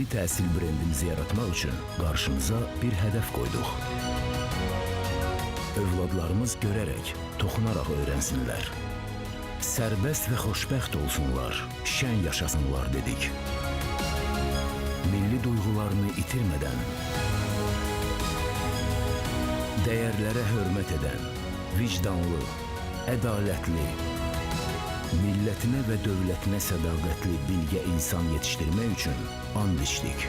Milli təhsil brendimizi yaratmaq üçün qarşımıza bir hədəf qoyduq. Övladlarımız görərək, toxunaraq öyrənsinlər. Sərbəst və xoşbəxt olsunlar, şən yaşasınlar dedik. Milli duyğularını itirmədən, dəyərlərə hörmət edən, vicdanlı, ədalətli, millətinə və dövlətinə sədaqətli bilgə insan yetişdirmək üçün and içdik.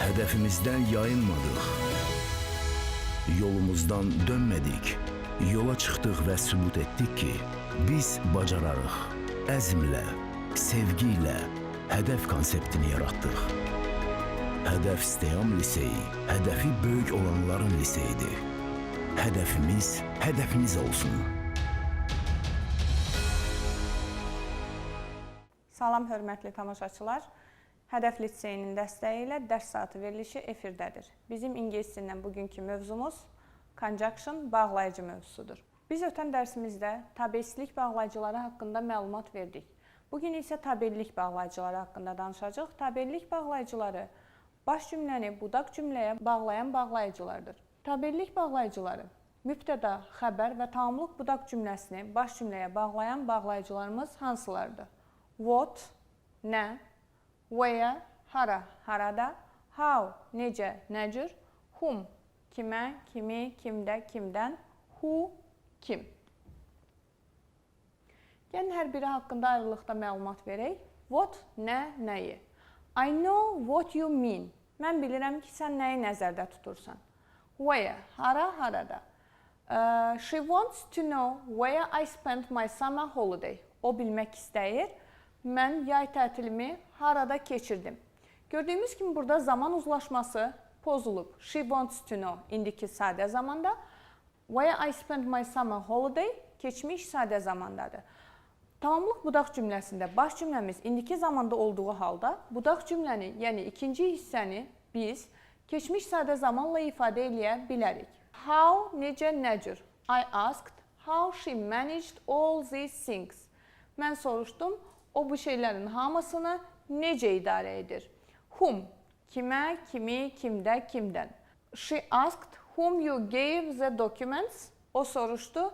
Hədəfimizdən yayınmadıq. Yolumuzdan dönmədik. Yola çıxdıq və sübut etdik ki, biz bacararıq. Əzmlə, sevgi ilə hədəf konseptini yaratdıq. Hədəf Steyam Liseyi, hədəfi böyük olanların liseyidir. Hədəfimiz, hədəfiniz olsun. Salam hörmətli tamaşaçılar. Hədəf liseyinin dəstəyi ilə dərs saatı verilişi efirdədir. Bizim ingilis dilindən bugünkü mövzumuz conjunction bağlayıcı mövzusudur. Biz ötən dərsimizdə tabelçilik bağlayıcıları haqqında məlumat verdik. Bu gün isə tabellik bağlayıcıları haqqında danışacağıq. Tabellik bağlayıcıları baş cümləni budaq cümləyə bağlayan bağlayıcılardır. Tabellik bağlayıcıları mübtəda, xəbər və tamamlıq budaq cümləsini baş cümləyə bağlayan bağlayıcılarımız hansılardır? What, nə, where, hara, harada, how, necə, nə cür, whom, kimə, kimi, kimdə, kimdən, who, kim. Gəlin hər biri haqqında ayrılıqda məlumat verək. What, nə, nəyi? I know what you mean. Mən bilirəm ki, sən nəyi nəzərdə tutursan. Where, hara, harada. Uh, she wants to know where I spent my summer holiday. O bilmək istəyir. Mən yay tətilimi harada keçirdim. Gördüyümüz kimi burada zaman uzlaşması pozulub. She wants to know indiki sadə zamanda. Where I spent my summer holiday keçmiş sadə zamandadır. Tamamlıq budaq cümləsində baş cümləmiz indiki zamanda olduğu halda budaq cümləni, yəni ikinci hissəni biz keçmiş sadə zamanla ifadə eləyə bilərik. How, necə, nə cür? I asked how she managed all these things. Mən soruşdum, o bu şeylərin hamısını necə idarə edir? Whom, kimə, kimi, kimdə, kimdən. She asked whom you gave the documents. O soruşdu,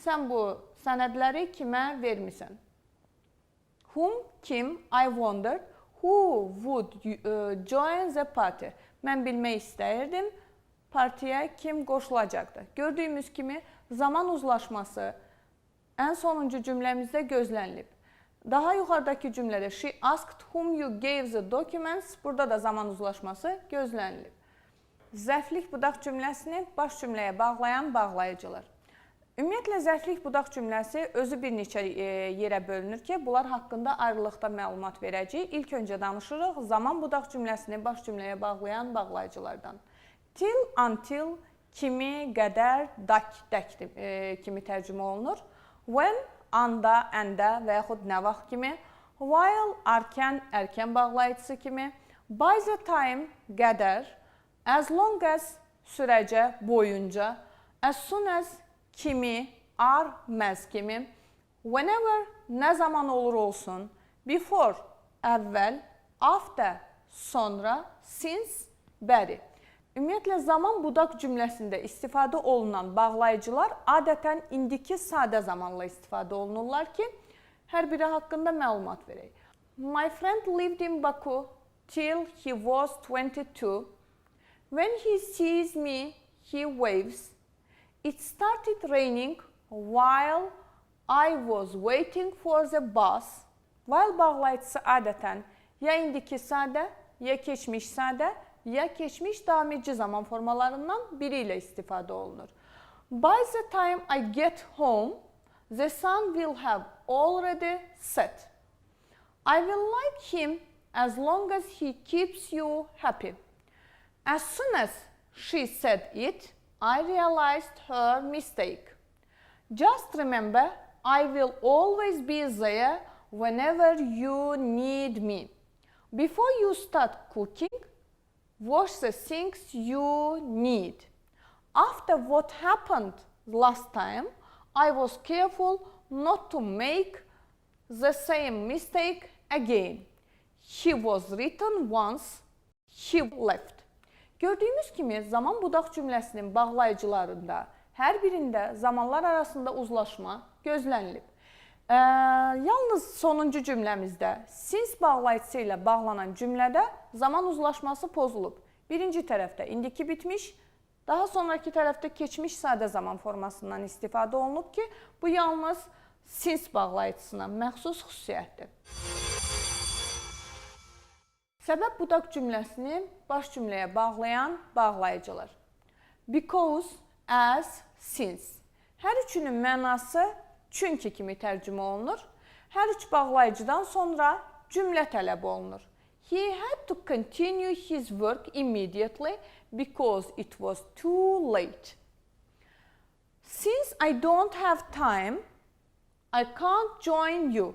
sən bu sənədləri kimə vermisən? Whom, kim, I wondered who would uh, join the party. Mən bilmək istəyirdim, partiyə kim qoşulacaqdı. Gördüyümüz kimi zaman uzlaşması ən sonuncu cümləmizdə gözlənilib. Daha yuxarıdakı cümlədə she asked whom you gave the documents. Burada da zaman uzlaşması gözlənilib. Zərflik budaq cümləsini baş cümləyə bağlayan bağlayıcılar. Ümumiyyətlə zərflik budaq cümləsi özü bir neçə e, yerə bölünür ki, bunlar haqqında ayrılıqda məlumat verəcəyik. İlk öncə danışırıq zaman budaq cümləsini baş cümləyə bağlayan bağlayıcılardan. Till, until, kimi, qədər, dak, dək e, kimi tərcümə olunur. When, anda, əndə və yaxud nə vaxt kimi. While, arkən, erkən bağlayıcısı kimi. By the time, qədər. As long as, sürəcə, boyunca. As soon as, kimi, are, məz kimi. Whenever, nə zaman olur olsun. Before, əvvəl. After, sonra. Since, bəri. Ümumiyyətlə zaman budaq cümləsində istifadə olunan bağlayıcılar adətən indiki sadə zamanla istifadə olunurlar ki, hər biri haqqında məlumat verək. My friend lived in Baku till he was 22. When he sees me, he waves. It started raining while I was waiting for the bus. While bağlayıcısı adətən ya indiki sadə, ya keçmiş sadə, ya keçmiş davam edici zaman formalarından biri ilə istifadə olunur. By the time I get home, the sun will have already set. I will like him as long as he keeps you happy. As soon as she said it, I realized her mistake. Just remember, I will always be there whenever you need me. Before you start cooking, wash the things you need. After what happened last time, I was careful not to make the same mistake again. He was written once. He left. Gördüyümüz kimi zaman budaq cümləsinin bağlayıcılarında hər birində zamanlar arasında uzlaşma gözlənilib. Ə, yalnız sonuncu cümləmizdə since bağlayıcısı ilə bağlanan cümlədə zaman uzlaşması pozulub. Birinci tərəfdə indiki bitmiş, daha sonraki tərəfdə keçmiş sadə zaman formasından istifadə olunub ki, bu yalnız since bağlayıcısına məxsus xüsusiyyətdir. Səbəb budaq cümləsini baş cümləyə bağlayan bağlayıcılar. Because, as, since. Hər üçünün mənası çünki kimi tərcümə olunur. Hər üç bağlayıcıdan sonra cümlə tələb olunur. He had to continue his work immediately because it was too late. Since I don't have time, I can't join you.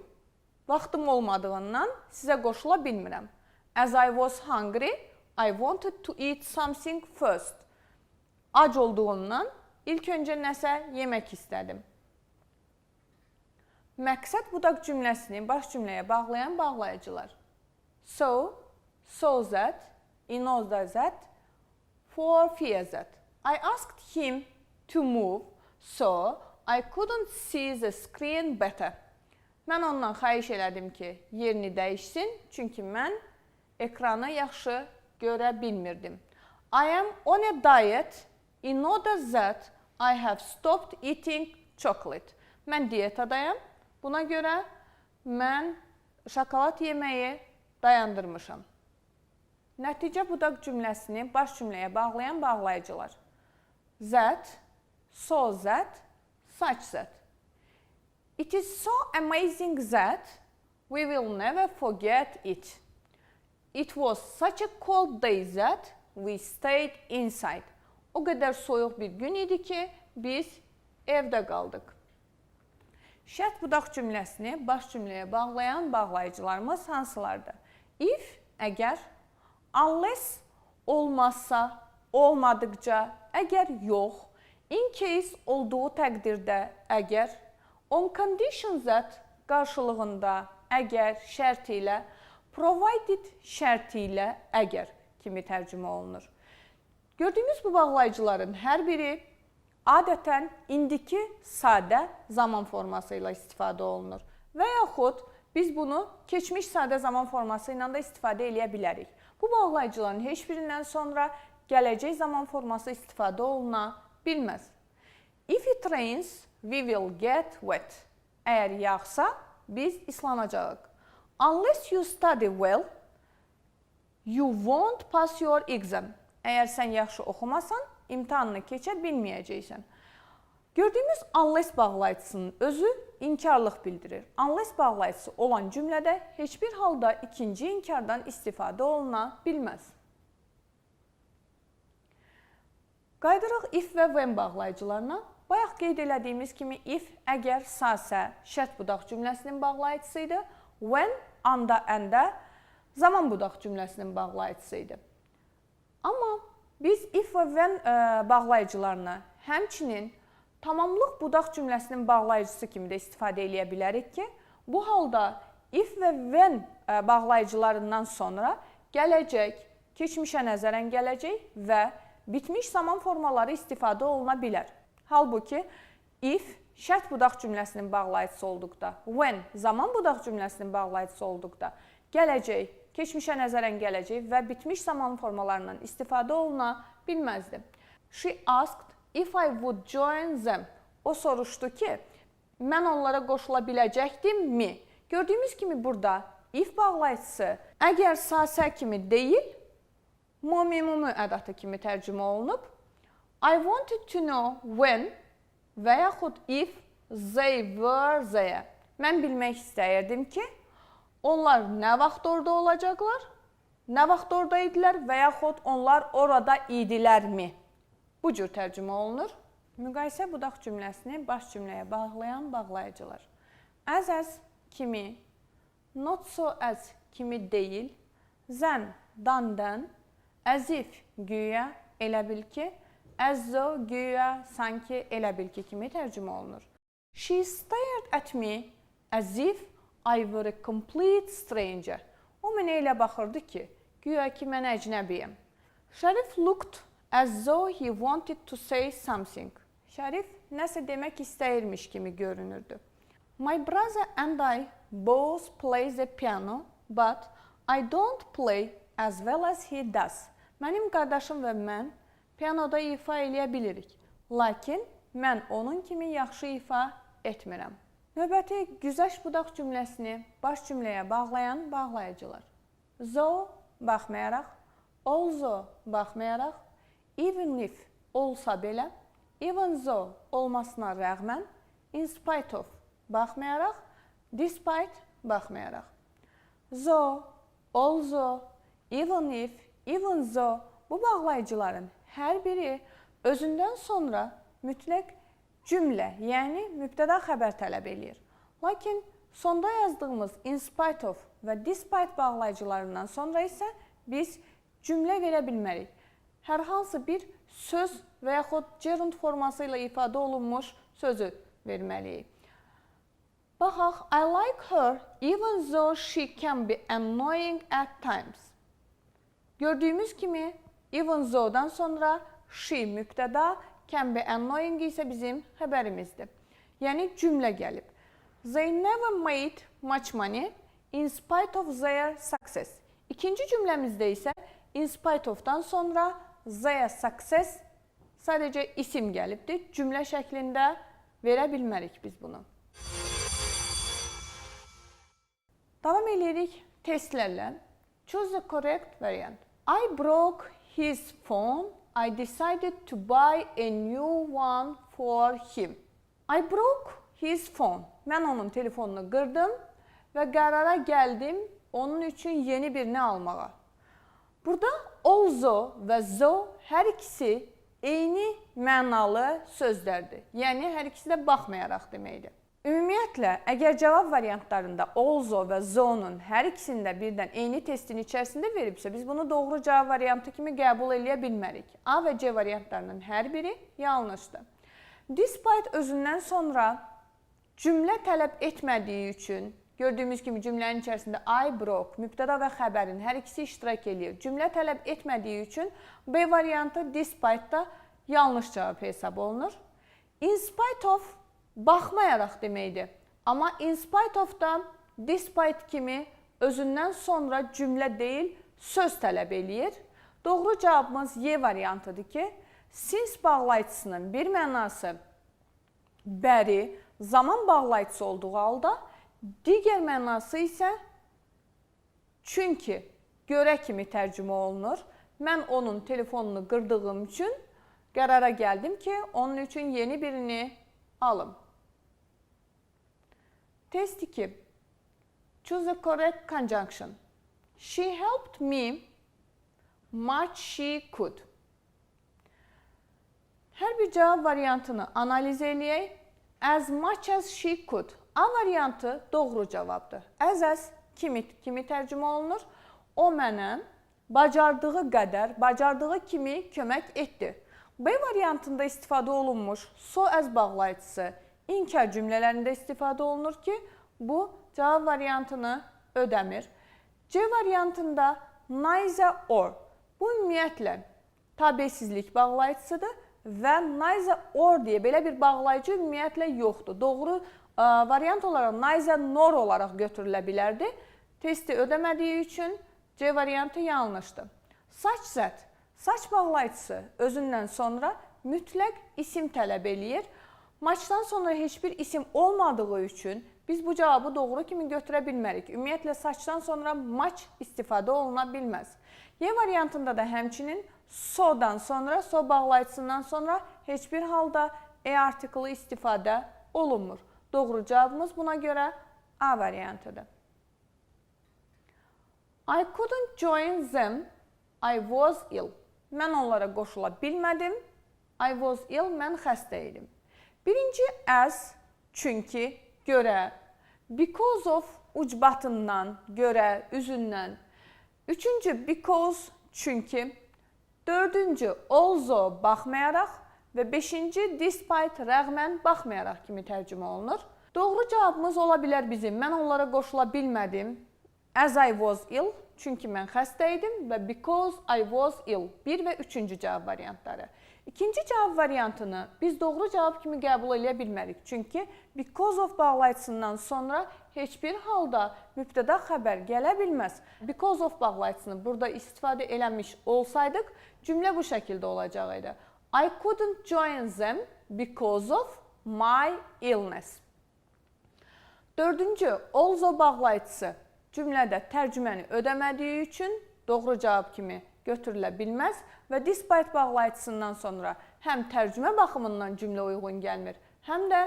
Vaxtım olmadığından sizə qoşula bilmirəm. As I was hungry, I wanted to eat something first. Ac olduğumdan ilk öncə nəsə yemək istədim. Məqsəd budaq cümləsini baş cümləyə bağlayan bağlayıcılar. So, so that, in order that, for fear that. I asked him to move so I couldn't see the screen better. Mən ondan xahiş elədim ki, yerini dəyişsin, çünki mən ekranı yaxşı görə bilmirdim. I am on a diet in order that I have stopped eating chocolate. Mən diyetadayam. Buna görə mən şokolad yeməyi dayandırmışam. Nəticə budaq cümləsini baş cümləyə bağlayan bağlayıcılar. That, so that, such that. It is so amazing that we will never forget it. It was such a cold day that we stayed inside. O qədər soyuq bir gün idi ki, biz evdə qaldıq. Şərt budaq cümləsini baş cümləyə bağlayan bağlayıcılarımız hansılardır? If, əgər, unless, olmazsa, olmadıqca, əgər yox, in case olduğu təqdirdə, əgər, on condition that qarşılığında, əgər şərti ilə, provided şərti ilə, əgər kimi tərcümə olunur. Gördüyümüz bu bağlayıcıların hər biri adətən indiki sadə zaman forması ilə istifadə olunur. Və yaxud biz bunu keçmiş sadə zaman forması ilə da istifadə edə bilərik. Bu bağlayıcıların heç birindən sonra gələcək zaman forması istifadə oluna bilməz. If it rains, we will get wet. Əgər yağsa, biz islanacağıq. Unless you study well, you won't pass your exam. Əgər sən yaxşı oxumasan, imtahanını keçə bilməyəcəksən. Gördüyümüz unless bağlayıcısının özü inkarlıq bildirir. Unless bağlayıcısı olan cümlədə heç bir halda ikinci inkardan istifadə oluna bilməz. Qaydırıq if və when bağlayıcılarına. Bayaq qeyd elədiyimiz kimi if əgər sasə şərt budaq cümləsinin bağlayıcısı idi, when anda əndə zaman budaq cümləsinin bağlayıcısı idi. Amma biz if və when ə, bağlayıcılarına həmçinin tamamlıq budaq cümləsinin bağlayıcısı kimi də istifadə edə bilərik ki, bu halda if və when ə, bağlayıcılarından sonra gələcək, keçmişə nəzərən gələcək və bitmiş zaman formaları istifadə oluna bilər. Halbuki if şərt budaq cümləsinin bağlayıcısı olduqda, when zaman budaq cümləsinin bağlayıcısı olduqda, gələcək, keçmişə nəzərən gələcək və bitmiş zaman formalarından istifadə oluna bilməzdi. She asked if I would join them. O soruşdu ki, mən onlara qoşula biləcəkdimmi? Gördüyümüz kimi burada if bağlayıcısı əgər sasə kimi deyil, momimumu ədatı kimi tərcümə olunub. I wanted to know when və yaxud if they were there. Mən bilmək istəyirdim ki, onlar nə vaxt orada olacaqlar? Nə vaxt orada idilər və yaxud onlar orada idilərmi? Bu cür tərcümə olunur. Müqayisə budaq cümləsini baş cümləyə bağlayan bağlayıcılar. As as kimi, not so as kimi deyil, zən dandan, as if güya, elə bil ki, as though güya, sanki, elə bil ki kimi tərcümə olunur. She stared at me as if I were a complete stranger. O mənə elə baxırdı ki, güya ki mən əcnəbiyəm. Şərif looked as though he wanted to say something. Şərif nəsə demək istəyirmiş kimi görünürdü. My brother and I both play the piano, but I don't play as well as he does. Mənim qardaşım və mən pianoda ifa eləyə bilirik. Lakin mən onun kimi yaxşı ifa etmirəm. Növbəti güzəşt budaq cümləsini baş cümləyə bağlayan bağlayıcılar. Zo baxmayaraq, also baxmayaraq, even if olsa belə, even though olmasına rəğmən, in spite of baxmayaraq, despite baxmayaraq. Zo, also, even if, even though bu bağlayıcıların hər biri özündən sonra mütləq cümlə, yəni mübtəda xəbər tələb eləyir. Lakin sonda yazdığımız in spite of və despite bağlayıcılarından sonra isə biz cümlə verə bilmərik. Hər hansı bir söz və yaxud gerund forması ilə ifadə olunmuş sözü verməliyik. Baxaq, I like her even though she can be annoying at times. Gördüyümüz kimi even though-dan sonra she mübtəda, can be annoying isə bizim xəbərimizdir. Yəni cümlə gəlib. They never made much money in spite of their success. İkinci cümləmizdə isə in spite of-dan sonra their success sadəcə isim gəlibdir. Cümlə şəklində verə bilmərik biz bunu. Davam edirik testlərlə. Choose the correct variant. I broke his phone. I decided to buy a new one for him. I broke his phone. Mən onun telefonunu qırdım və qərara gəldim onun üçün yeni birini almağa. Burada also və zo hər ikisi eyni mənalı sözlərdir. Yəni hər ikisi də baxmayaraq deməkdir. Ümumiyyətlə, əgər cavab variantlarında also və zo-nun hər ikisində birdən eyni testin içərisində veribsə, biz bunu doğru cavab variantı kimi qəbul eləyə bilmərik. A və C variantlarının hər biri yanlışdır. Despite özündən sonra cümlə tələb etmədiyi üçün gördüyümüz kimi cümlənin içərisində I broke, mübtəda və xəbərin hər ikisi iştirak eləyir. Cümlə tələb etmədiyi üçün B variantı despite da yanlış cavab hesab olunur. In spite of baxmayaraq deməkdir. Amma in spite of-dan despite kimi özündən sonra cümlə deyil, söz tələb eləyir. Doğru cavabımız Y variantıdır ki, since bağlayıcısının bir mənası bəri, zaman bağlayıcısı olduğu halda digər mənası isə çünki görə kimi tərcümə olunur. Mən onun telefonunu qırdığım üçün qərara gəldim ki, onun üçün yeni birini alım. Test 2. Choose the correct conjunction. She helped me much she could. Hər bir cavab variantını analiz eləyək. As much as she could. A variantı doğru cavabdır. As as kimi kimi tərcümə olunur? O mənə bacardığı qədər, bacardığı kimi kömək etdi. B variantında istifadə olunmuş so as bağlayıcısı inkar cümlələrində istifadə olunur ki, bu cavab variantını ödəmir. C variantında neither or bu ümumiyyətlə tabesizlik bağlayıcısıdır və neither or deyə belə bir bağlayıcı ümumiyyətlə yoxdur. Doğru ə, variant olaraq neither nor olaraq götürülə bilərdi. Testi ödəmədiyi üçün C variantı yanlışdır. Saç zət, saç bağlayıcısı özündən sonra mütləq isim tələb eləyir. Maçdan sonra heç bir isim olmadığı üçün biz bu cavabı doğru kimi götürə bilmərik. Ümumiyyətlə saçdan sonra maç istifadə oluna bilməz. Y variantında da həmçinin so-dan sonra, so bağlayıcısından sonra heç bir halda e artiklı istifadə olunmur. Doğru cavabımız buna görə A variantıdır. I couldn't join them. I was ill. Mən onlara qoşula bilmədim. I was ill, mən xəstə idim. Birinci as, çünki, görə, because of ucbatından, görə, üzündən. Üçüncü because, çünki. Dördüncü also, baxmayaraq və beşinci despite, rəğmən, baxmayaraq kimi tərcümə olunur. Doğru cavabımız ola bilər bizim. Mən onlara qoşula bilmədim. As I was ill, çünki mən xəstə idim və because I was ill. 1 və 3-cü cavab variantları. İkinci cavab variantını biz doğru cavab kimi qəbul edə bilmərik. Çünki because of bağlayıcısından sonra heç bir halda mübtəda xəbər gələ bilməz. Because of bağlayıcısını burada istifadə eləmiş olsaydıq, cümlə bu şəkildə olacaqdı. I couldn't join them because of my illness. Dördüncü, also bağlayıcısı cümlədə tərcüməni ödəmədiyi üçün doğru cavab kimi götürülə bilməz və despite bağlayıcısından sonra həm tərcümə baxımından cümlə uyğun gəlmir, həm də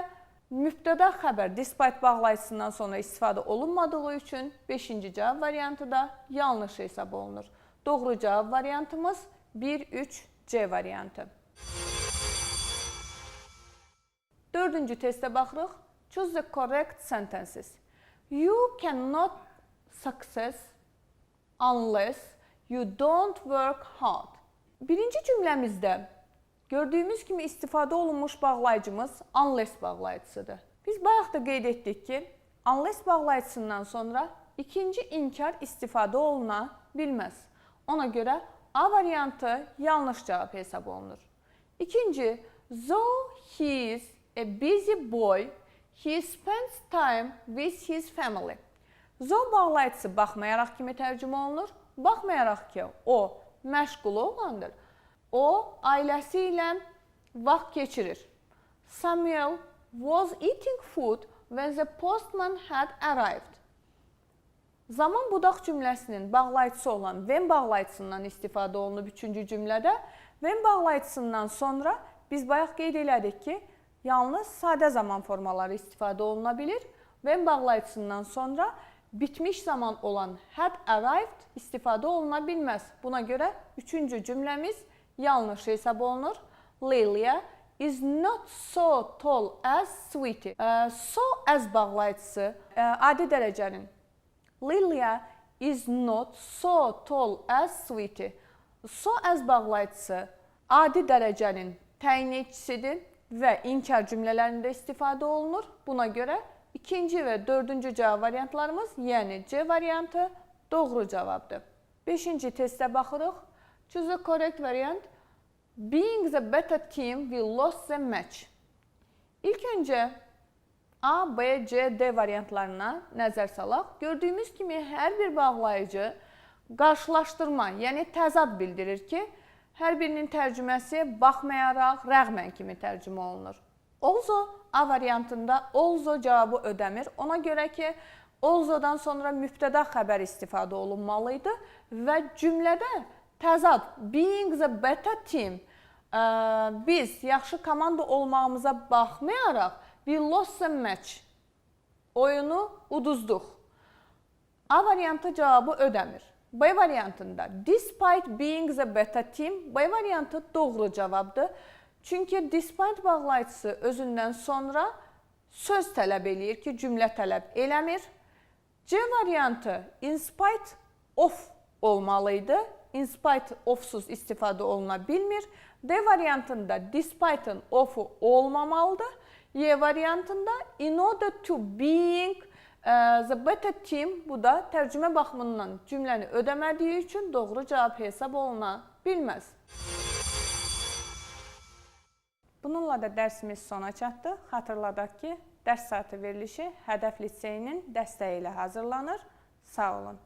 mübtəda xəbər despite bağlayıcısından sonra istifadə olunmadığı üçün 5-ci cavab variantı da yanlış hesab olunur. Doğru cavab variantımız 1-3-C variantı. Dördüncü testə baxırıq. Choose the correct sentences. You cannot success unless you don't work hard. Birinci cümləmizdə gördüyümüz kimi istifadə olunmuş bağlayıcımız unless bağlayıcısıdır. Biz bayaq da qeyd etdik ki, unless bağlayıcısından sonra ikinci inkar istifadə oluna bilməz. Ona görə A variantı yanlış cavab hesab olunur. İkinci, though he is a busy boy, he spends time with his family. Though bağlayıcısı baxmayaraq kimi tərcümə olunur. Baxmayaraq ki, o məşğul oğlandır. O ailəsi ilə vaxt keçirir. Samuel was eating food when the postman had arrived. Zaman budaq cümləsinin bağlayıcısı olan when bağlayıcısından istifadə olunub üçüncü cümlədə. When bağlayıcısından sonra biz bayaq qeyd elədik ki, yalnız sadə zaman formaları istifadə oluna bilir. When bağlayıcısından sonra bitmiş zaman olan had arrived istifadə oluna. Buna görə üçüncü cümləmiz yanlış hesab olunur. Lilia is not so tall as Sweetie. So as bağlayıcısı adi dərəcənin Lilia is not so tall as Sweetie. So as bağlayıcısı adi dərəcənin təyin edicisidir və inkar cümlələrində istifadə olunur. Buna görə ikinci və dördüncü cavab variantlarımız, yəni C variantı doğru cavabdır. Beşinci testə baxırıq. Choose the correct variant. Being the better team, we lost the match. İlk öncə A, B, C, D variantlarına nəzər salaq. Gördüyümüz kimi hər bir bağlayıcı qarşılaşdırma, yəni təzad bildirir ki, hər birinin tərcüməsi baxmayaraq, rəğmən kimi tərcümə olunur. Also A variantında also cavabı ödəmir. Ona görə ki, alsodan sonra mübtəda xəbər istifadə olunmalı idi və cümlədə təzad being the better team ə, biz yaxşı komanda olmağımıza baxmayaraq we lost the match. Oyunu uduzduq. A variantı cavabı ödəmir. B variantında despite being the better team B variantı doğru cavabdır. Çünki despite bağlayıcısı özündən sonra söz tələb eləyir ki, cümlə tələb eləmir. C variantı in spite of olmalı idi. In spite ofsuz istifadə oluna bilmir. D variantında despite'ın of'u olmamalıdır. Y variantında in order to being uh, the better team bu da tərcümə baxımından cümləni ödəmədiyi üçün doğru cavab hesab oluna bilməz. Bununla da dərsimiz sona çatdı. Xatırladaq ki, dərs saatı verilişi Hədəf liseyinin dəstəyi ilə hazırlanır. Sağ olun.